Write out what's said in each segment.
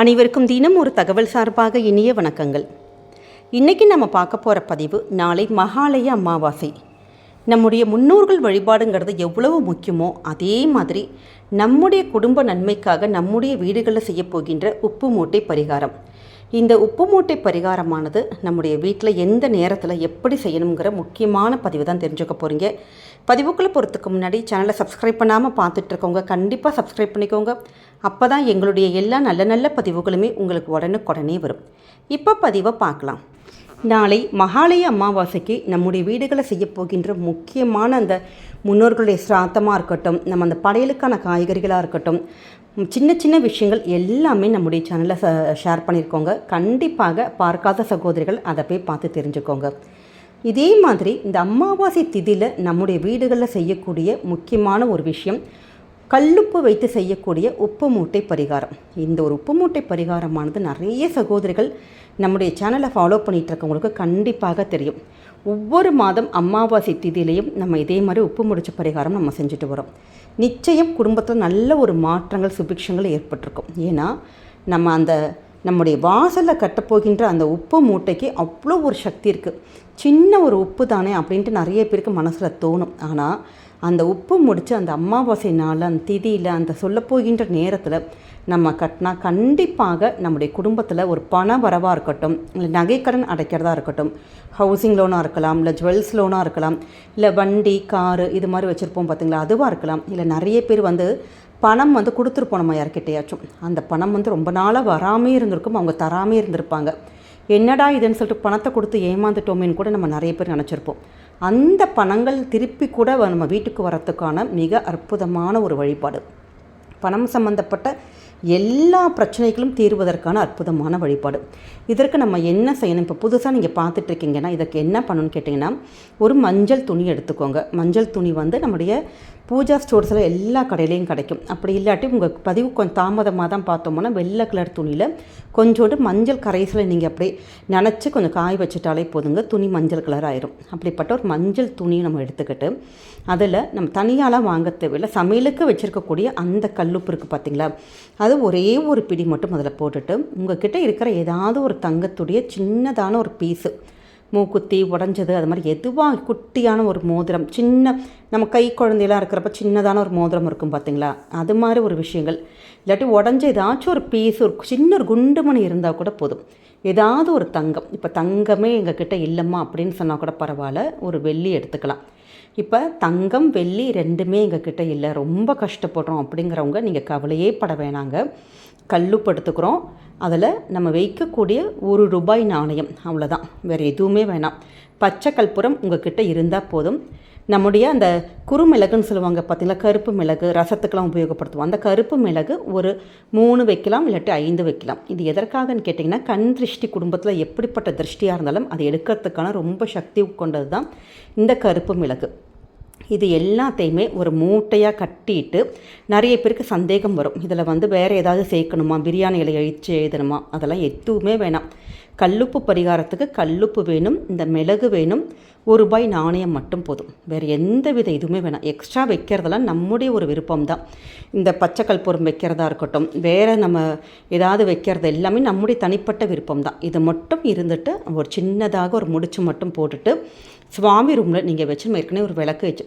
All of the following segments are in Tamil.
அனைவருக்கும் தினம் ஒரு தகவல் சார்பாக இனிய வணக்கங்கள். இன்றைக்கி நம்ம பார்க்க போகிற பதிவு நாளை மகாலய அமாவாசை. நம்முடைய முன்னோர்கள் வழிபாடுங்கிறது எவ்வளவு முக்கியமோ அதே மாதிரி நம்முடைய குடும்ப நன்மைக்காக நம்முடைய வீடுகளில் செய்ய போகின்ற உப்பு மூட்டை பரிகாரம். இந்த உப்பு மூட்டை பரிகாரமானது நம்முடைய வீட்டில் எந்த நேரத்தில் எப்படி செய்யணுங்கிற முக்கியமான பதிவு தான் தெரிஞ்சுக்க போகிறீங்க பதிவுக்குள்ளே போகிறதுக்கு முன்னாடி சேனலை சப்ஸ்கிரைப் பண்ணாமல் பார்த்துட்ருக்கோங்க கண்டிப்பாக சப்ஸ்கிரைப் பண்ணிக்கோங்க. அப்போ தான் எங்களுடைய எல்லா நல்ல நல்ல பதிவுகளுமே உங்களுக்கு உடனுக்குடனே வரும். இப்போ பதிவை பார்க்கலாம். நாளை மகாலய அமாவாசைக்கு நம்முடைய வீடுகளை செய்ய போகின்ற முக்கியமான அந்த முன்னோர்களுடைய சிராத்தமாக இருக்கட்டும் நம்ம அந்த படையலுக்கான காய்கறிகளாக இருக்கட்டும் சின்ன சின்ன விஷயங்கள் எல்லாமே நம்முடைய சேனலில் ச ஷேர் பண்ணியிருக்கோங்க கண்டிப்பாக பார்க்காத சகோதரிகள் அதை போய் பார்த்து தெரிஞ்சுக்கோங்க. இதே மாதிரி இந்த அமாவாசை திதியில் நம்முடைய வீடுகளில் செய்யக்கூடிய முக்கியமான ஒரு விஷயம் கல்லுப்பு வைத்து செய்யக்கூடிய உப்பு மூட்டை பரிகாரம். இந்த ஒரு உப்பு மூட்டை பரிகாரமானது நிறைய சகோதரிகள் நம்முடைய சேனலை ஃபாலோ பண்ணிகிட்டு இருக்கவங்களுக்கு கண்டிப்பாக தெரியும். ஒவ்வொரு மாதம் அமாவாசை திதியிலையும் நம்ம இதே மாதிரி உப்பு முடிச்ச பரிகாரம் நம்ம செஞ்சுட்டு வரோம். நிச்சயம் குடும்பத்தில் நல்ல ஒரு மாற்றங்கள் சுபிக்ஷங்கள் ஏற்பட்டிருக்கும். ஏன்னா நம்ம அந்த நம்முடைய வாசலில் கட்டப்போகின்ற அந்த உப்பு மூட்டைக்கு அவ்வளோ ஒரு சக்தி இருக்குது சின்ன ஒரு உப்பு தானே அப்படின்ட்டு நிறைய பேருக்கு மனசில் தோணும். ஆனால் அந்த உப்பு முடித்து அந்த அமாவாசை நாள் அந்த திதியில் அந்த சொல்லப்போகின்ற நேரத்தில் நம்ம கட்டினா கண்டிப்பாக நம்முடைய குடும்பத்தில் ஒரு பண வரவாக இருக்கட்டும் இல்லை நகைக்கடன் அடைக்கிறதா இருக்கட்டும் ஹவுசிங் லோனாக இருக்கலாம் இல்லை ஜுவல்ஸ் லோனாக இருக்கலாம் இல்லை வண்டி காரு இது மாதிரி வச்சுருப்போம் பார்த்தீங்களா அதுவாக இருக்கலாம். இல்லை நிறைய பேர் வந்து பணம் வந்து கொடுத்துருப்போம் நம்ம யார்கிட்டையாச்சும். அந்த பணம் வந்து ரொம்ப நாளாக வராமே இருந்திருக்கும் அவங்க தராமே இருந்திருப்பாங்க. என்னடா இதுன்னு சொல்லிட்டு பணத்தை கொடுத்து ஏமாந்துட்டோமேன்னு கூட நம்ம நிறைய பேர் நினச்சிருப்போம். அந்த பணங்கள் திருப்பி கூட நம்ம வீட்டுக்கு வரத்துக்கான மிக அற்புதமான ஒரு வழிபாடு. பணம் சம்பந்தப்பட்ட எல்லா பிரச்சனைகளும் தீர்வதற்கான அற்புதமான வழிபாடு. இதற்கு நம்ம என்ன செய்யணும்? இப்போ புதுசாக நீங்கள் பார்த்துட்டு இருக்கீங்கன்னா இதற்கு என்ன பண்ணணும்னு கேட்டிங்கன்னா ஒரு மஞ்சள் துணி எடுத்துக்கோங்க. மஞ்சள் துணி வந்து நம்முடைய பூஜா ஸ்டோர்ஸில் எல்லா கடையிலையும் கிடைக்கும். அப்படி இல்லாட்டி உங்கள் பதிவு கொஞ்சம் தாமதமாக தான் பார்த்தோம்னா வெள்ளை கலர் துணியில் கொஞ்சோண்டு மஞ்சள் கரைசலை நீங்கள் அப்படியே நினச்சி கொஞ்சம் காய வச்சுட்டாலே போதுங்க. துணி மஞ்சள் கலர் ஆயிரும். அப்படிப்பட்ட ஒரு மஞ்சள் துணியை நம்ம எடுத்துக்கிட்டு அதில் நம்ம தனியாலாம் வாங்க தேவையில்லை. சமையலுக்கு வச்சுருக்கக்கூடிய அந்த கல்லுப்பு இருக்குது பார்த்தீங்களா அது ஒரே ஒரு பிடி மட்டும் அதில் போட்டுட்டு கிட்டே இருக்கிற ஏதாவது ஒரு தங்கத்துடைய சின்னதான ஒரு பீஸு மூக்குத்தி உடஞ்சது அது மாதிரி எதுவாக குட்டியான ஒரு மோதிரம் சின்ன நம்ம கை குழந்தையெல்லாம் இருக்கிறப்ப சின்னதான ஒரு மோதிரம் இருக்கும் பார்த்தீங்களா? அது மாதிரி ஒரு விஷயங்கள். இல்லாட்டி உடஞ்ச ஏதாச்சும் ஒரு பீஸ் ஒரு சின்ன ஒரு குண்டுமணி இருந்தால் கூட போதும். ஏதாவது ஒரு தங்கம். இப்போ தங்கமே எங்கக்கிட்ட இல்லைம்மா அப்படின்னு சொன்னால் கூட பரவாயில்ல ஒரு வெள்ளி எடுத்துக்கலாம். இப்போ தங்கம் வெள்ளி ரெண்டுமே எங்கள் கிட்டே இல்லை. ரொம்ப கஷ்டப்படுறோம் அப்படிங்கிறவங்க நீங்கள் கவலையே பட வேணாங்க. கல்லுப்படுத்துக்கிறோம் அதில் நம்ம வைக்கக்கூடிய ஒரு ரூபாய் நாணயம். அவ்வளோதான் வேறு எதுவுமே வேணாம். பச்சை கற்பூரம் உங்கள் கிட்டே இருந்தால் போதும். நம்முடைய அந்த குறுமிளகுன்னு சொல்லுவாங்க பார்த்தீங்கன்னா கருப்பு மிளகு ரசத்துக்கெல்லாம் உபயோகப்படுத்துவோம். அந்த கருப்பு மிளகு ஒரு மூணு வைக்கலாம் இல்லாட்டி ஐந்து வைக்கலாம். இது எதற்காகன்னு கேட்டிங்கன்னா கண் திருஷ்டி குடும்பத்தில் எப்படிப்பட்ட திருஷ்டியாக இருந்தாலும் அதை எடுக்கிறதுக்கான ரொம்ப சக்தி கொண்டது தான் இந்த கருப்பு மிளகு. இது எல்லாத்தையுமே ஒரு மூட்டையாக கட்டிட்டு நிறைய பேருக்கு சந்தேகம் வரும். இதில் வந்து வேறு ஏதாவது சேர்க்கணுமா? பிரியாணி இலையை அழித்து எழுதணுமா? அதெல்லாம் எதுவுமே வேணாம். கல்லுப்பு பரிகாரத்துக்கு கல்லுப்பு வேணும் இந்த மிளகு வேணும். ஒரு ரூபாய் நாணயம் மட்டும் போதும். வேறு எந்த வித இதுவுமே வேணாம். எக்ஸ்ட்ரா வைக்கிறதெல்லாம் நம்முடைய ஒரு விருப்பம் தான் இந்த பச்சை கற்பூரம் வைக்கிறதா இருக்கட்டும் வேறு நம்ம ஏதாவது வைக்கிறது எல்லாமே நம்முடைய தனிப்பட்ட விருப்பம் தான் இது மட்டும் இருந்துட்டு ஒரு சின்னதாக ஒரு முடிச்சு மட்டும் போட்டுட்டு சுவாமி ரூமில் நீங்கள் வச்சு நம்ம ஏற்கனவே ஒரு விளக்கு வச்சு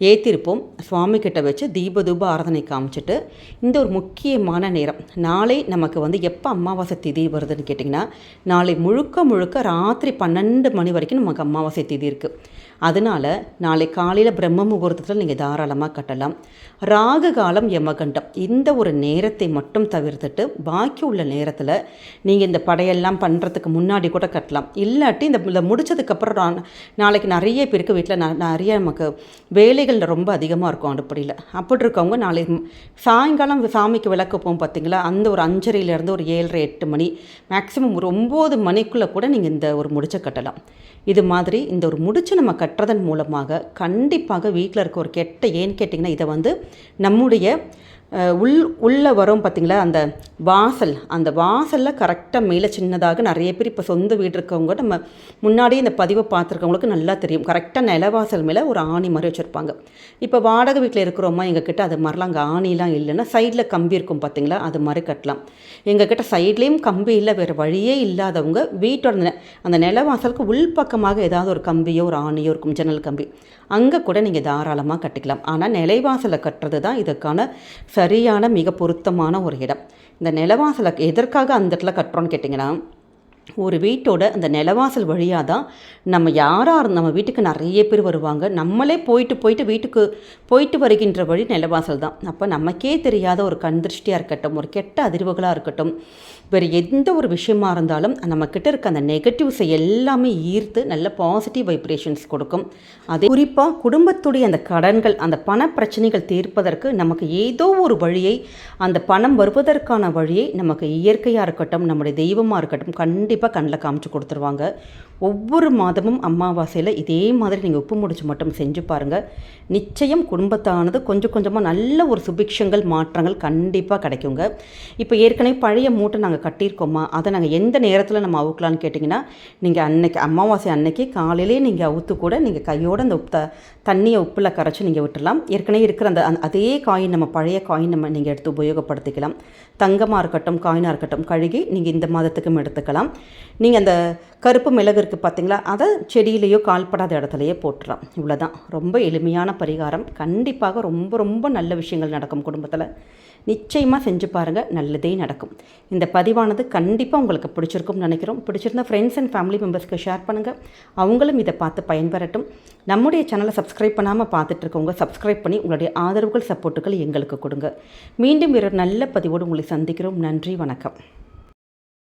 ஏற்றிருப்போம் சுவாமி கிட்ட வச்சு தீப தூப ஆராதனை காமிச்சிட்டு இந்த ஒரு முக்கியமான நேரம் நாளை நமக்கு வந்து எப்போ அமாவாசை திதி வருதுன்னு கேட்டிங்கன்னா நாளை முழுக்க முழுக்க ராத்திரி பன்னெண்டு மணி வரைக்கும் நமக்கு அமாவாசை திதி இருக்குது அதனால் நாளை காலையில் பிரம்ம முகூர்த்தத்தில் நீங்கள் தாராளமாக கட்டலாம். ராகு காலம் யமகண்டம். இந்த ஒரு நேரத்தை மட்டும் தவிர்த்துட்டு பாக்கி உள்ள நேரத்தில் நீங்கள் இந்த படையெல்லாம் பண்ணுறதுக்கு முன்னாடி கூட கட்டலாம். இல்லாட்டி இந்த இதை முடிச்சதுக்கப்புறம் நாளைக்கு நிறைய பேருக்கு வீட்டில் நிறைய நமக்கு வேலைகள் ரொம்ப அதிகமாக இருக்கும் அடுப்படியில். அப்படி இருக்கவங்க நாளை சாயங்காலம் சாமிக்கு விளக்கு போகும் பார்த்தீங்களா அந்த ஒரு அஞ்சரையிலேருந்து ஒரு ஏழரை எட்டு மணி மேக்ஸிமம் ஒரு ஒம்பது மணிக்குள்ளே கூட நீங்கள் இந்த ஒரு முடிச்சை கட்டலாம். இது மாதிரி இந்த ஒரு முடிச்சு நம்ம கட்டுறதன் மூலமாக கண்டிப்பாக வீட்டில் இருக்க ஒரு கெட்ட ஏன்னு கேட்டிங்கன்னா இதை வந்து நம்முடைய உள் உள்ளே வரும் பார்த்திங்களா அந்த வாசல் அந்த வாசலில் கரெக்டாக மேலே சின்னதாக நிறைய பேர் இப்போ சொந்த வீடு இருக்கவங்க நம்ம முன்னாடியே இந்த பதிவை பார்த்துருக்கவங்களுக்கு நல்லா தெரியும். கரெக்டாக நிலவாசல் மேலே ஒரு ஆணி மாதிரி வச்சுருப்பாங்க. இப்போ வாடகை வீட்டில் இருக்கிறோமா எங்ககிட்ட அது மாதிரிலாம் அங்கே ஆணிலாம் இல்லைன்னா சைடில் கம்பி இருக்கும் பார்த்திங்களா அது மாதிரி கட்டலாம். எங்ககிட்ட சைட்லேயும் கம்பி இல்லை வேறு வழியே இல்லாதவங்க வீட்டோட நெ- அந்த நிலவாசலுக்கு உள்பக்கமாக ஏதாவது ஒரு கம்பியோ ஒரு ஆணியோ இருக்கும் ஜன்னல் கம்பி. அங்கே கூட நீங்கள் தாராளமாக கட்டிக்கலாம். ஆனால் நிலைவாசலை கட்டுறது தான் இதுக்கான சரியான மிக பொருத்தமான ஒரு இடம். இந்த நிலவாசலை எதற்காக அந்த இடத்துல கட்டுறோன்னு கேட்டிங்கன்னா ஒரு வீட்டோட அந்த நிலவாசல் வழியாக தான் நம்ம யாராக நம்ம வீட்டுக்கு நிறைய பேர் வருவாங்க. நம்மளே போயிட்டு போயிட்டு வீட்டுக்கு போயிட்டு வருகின்ற வழி நிலவாசல் தான். அப்போ நமக்கே தெரியாத ஒரு கண் திருஷ்டியாக இருக்கட்டும் ஒரு கெட்ட அதிர்வுகளாக இருக்கட்டும் வேறு எந்த ஒரு விஷயமா இருந்தாலும் நம்மக்கிட்ட இருக்க அந்த நெகட்டிவ்ஸை எல்லாமே ஈர்த்து நல்ல பாசிட்டிவ் வைப்ரேஷன்ஸ் கொடுக்கும். அதே குறிப்பாக குடும்பத்துடைய அந்த கடன்கள் அந்த பண பிரச்சனைகள் தீர்ப்பதற்கு நமக்கு ஏதோ ஒரு வழியை அந்த பணம் வருவதற்கான வழியை நமக்கு இயற்கையாக இருக்கட்டும் நம்முடைய தெய்வமாக இருக்கட்டும் கண்டிப்பாக கண்டிப்பாக கண்ணில் காமிச்சு கொடுத்துருவாங்க. ஒவ்வொரு மாதமும் அமாவாசையில் இதே மாதிரி நீங்கள் உப்பு முடிச்சு மட்டும் செஞ்சு பாருங்கள் நிச்சயம் குடும்பத்தானது கொஞ்சம் கொஞ்சமாக நல்ல ஒரு சுபிக்ஷங்கள் மாற்றங்கள் கண்டிப்பாக கிடைக்குங்க. இப்போ ஏற்கனவே பழைய மூட்டை நாங்கள் கட்டியிருக்கோமா? அதை நாங்கள் எந்த நேரத்தில் நம்ம அவுக்கலான்னு கேட்டிங்கன்னா நீங்கள் அன்னைக்கு அமாவாசை அன்னைக்கு காலையிலே நீங்கள் அவுத்து கூட நீங்கள் கையோடு அந்த உப்பு த- தண்ணியை உப்பில் கரைச்சி நீங்கள் விட்டுடலாம். ஏற்கனவே இருக்கிற அந்த அந்த- அதே காயின் நம்ம பழைய காயின் நம்ம நீங்கள் எடுத்து உபயோகப்படுத்திக்கலாம். தங்கமாக இருக்கட்டும் காயினாக இருக்கட்டும் கழுகி நீங்கள் இந்த மாதத்துக்கும் எடுத்துக்கலாம். நீங்கள் அந்த கருப்பு மிளகு இருக்குது பார்த்தீங்களா? அதை செடியிலேயோ கால்படாத இடத்துலையே போட்டுறோம் இவ்வளோதான் ரொம்ப எளிமையான பரிகாரம். கண்டிப்பாக ரொம்ப ரொம்ப நல்ல விஷயங்கள் நடக்கும் குடும்பத்தில். நிச்சயமாக செஞ்சு பாருங்கள் நல்லதே நடக்கும். இந்த பதிவானது கண்டிப்பாக உங்களுக்கு பிடிச்சிருக்கும்னு நினைக்கிறோம். பிடிச்சிருந்தா ஃப்ரெண்ட்ஸ் அண்ட் ஃபேமிலி மெம்பர்ஸ்க்கு ஷேர் பண்ணுங்கள் அவங்களும் இதை பார்த்து பயன்பெறட்டும். நம்முடைய சேனலை சப்ஸ்கிரைப் பண்ணாமல் பார்த்துட்ருக்கவங்க சப்ஸ்கிரைப் பண்ணி உங்களுடைய ஆதரவுகள் சப்போர்ட்டுகள் எங்களுக்கு கொடுங்க. மீண்டும் வேறு நல்ல பதிவோடு உங்களை சந்திக்கிறோம். நன்றி வணக்கம்.